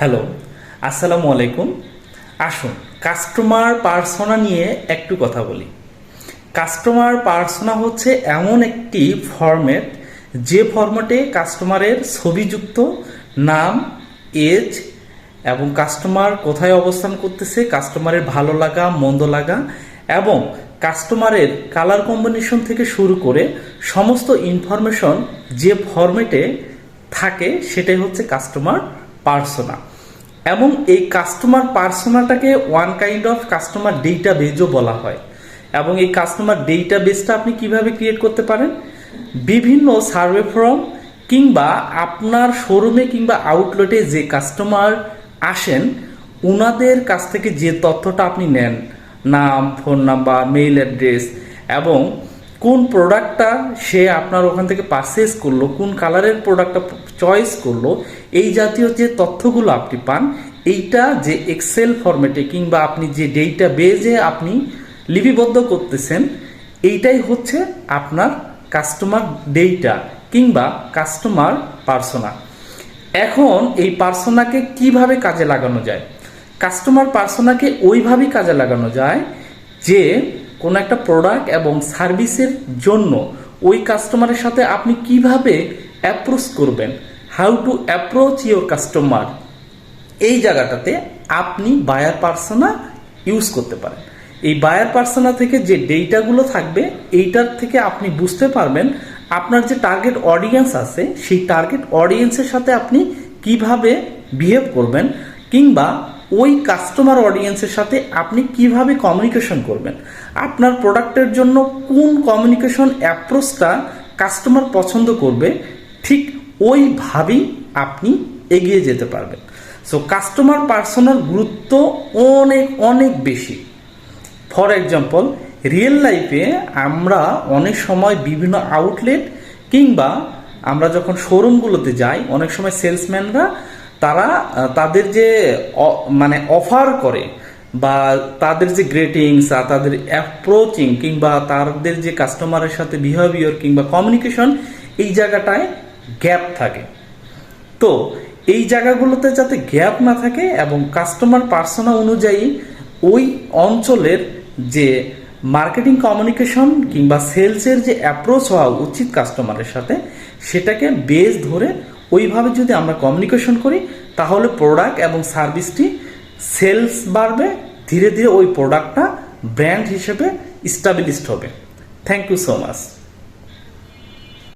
Hello আসসালামু আলাইকুম। আসুন কাস্টমার পার্সোনা নিয়ে একটু কথা বলি। কাস্টমার পার্সোনা হচ্ছে এমন একটি ফরম্যাট যে ফরম্যাটে কাস্টমারের ছবিযুক্ত নাম এজ এবং কাস্টমার কোথায় অবস্থান করতেছে কাস্টমারের ভালো লাগা, মন্দ লাগা এবং কাস্টমারের কালার কম্বিনেশন থেকে শুরু করে সমস্ত ইনফরমেশন যে ফরম্যাটে থাকে, সেটাই হচ্ছে কাস্টমার পার্সোনা এবং এই customer পার্সোনাটাকে one kind of customer data বেজও বলা হয়। এবং এই কাস্টমার ডেটা বেসটা আপনি কীভাবে ক্রিয়েট করতে পারেন? বিভিন্ন সার্ভে ফর্ম কিংবা আপনার শোরুমে কিংবা আউটলেটে যে কাস্টমার আসেন ওনাদের কাছ থেকে যে তথ্যটা আপনি নেন, নাম ফোন নাম্বার মেইল অ্যাড্রেস এবং কোন প্রোডাক্টটা সে আপনার ওখান থেকে পারচেস করল, কোন কালারের প্রোডাক্টটা চয়েস করল, এই জাতীয় যে তথ্যগুলো আপনি পান, এইটা যে এক্সেল ফরম্যাটে কিংবা আপনি যে ডেটা বেজে আপনি লিপিবদ্ধ করতেছেন, এইটাই হচ্ছে আপনার কাস্টমার ডেটা কিংবা কাস্টমার পার্সোনা এখন এই পার্সোনাকে কীভাবে কাজে লাগানো যায়? কাস্টমার পার্সোনাকে ওইভাবেই কাজে লাগানো যায় যে কোনো একটা প্রোডাক্ট এবং সার্ভিসের জন্য ওই কাস্টমারের সাথে আপনি কীভাবে অ্যাপ্রোচ করবেন? How to approach your customer. এই জায়গাটাতে আপনি বায়ার পার্সোনা ইউজ করতে পারেন। এই বায়ার পার্সোনা থেকে যে ডেটাগুলো থাকবে, এইটার থেকে আপনি বুঝতে পারবেন আপনার যে টার্গেট অডিয়েন্স আছে, সেই টার্গেট অডিয়েন্সের সাথে আপনি কীভাবে বিহেভ করবেন কিংবা ওই কাস্টমার অডিয়েন্সের সাথে আপনি কীভাবে কমিউনিকেশন করবেন। আপনার প্রোডাক্টের জন্য কোন কমিউনিকেশন অ্যাপ্রোচটা কাস্টমার পছন্দ করবে, ঠিক ওইভাবেই আপনি এগিয়ে যেতে পারবেন। সো কাস্টমার পার্সোনাল গুরুত্ব অনেক অনেক বেশি। ফর এক্সাম্পল রিয়েল লাইফে আমরা অনেক সময় বিভিন্ন আউটলেট কিংবা আমরা যখন শোরুমগুলোতে যাই, অনেক সময় সেলসম্যানরা তারা তাদের যে মানে অফার করে বা তাদের যে গ্রেটিংস আর তাদের অ্যাপ্রোচিং কিংবা তাদের যে কাস্টমারের সাথে বিহেভিয়ার কিংবা কমিউনিকেশন এই জায়গাটায় গ্যাপ থাকে। তো এই জায়গাগুলোতে যাতে গ্যাপ না থাকে এবং কাস্টমার পার্সোনা অনুযায়ী ওই অঞ্চলের যে মার্কেটিং কমিউনিকেশন কিংবা সেলসের যে অ্যাপ্রোচ হওয়া উচিত কাস্টমারের সাথে, সেটাকে বেস ধরে ওইভাবে যদি আমরা কমিউনিকেশন করি, তাহলে প্রোডাক্ট এবং সার্ভিসটি সেলস বাড়বে, ধীরে ধীরে ওই প্রোডাক্টটা ব্র্যান্ড হিসেবে স্টাবলিশড হবে। Thank you so much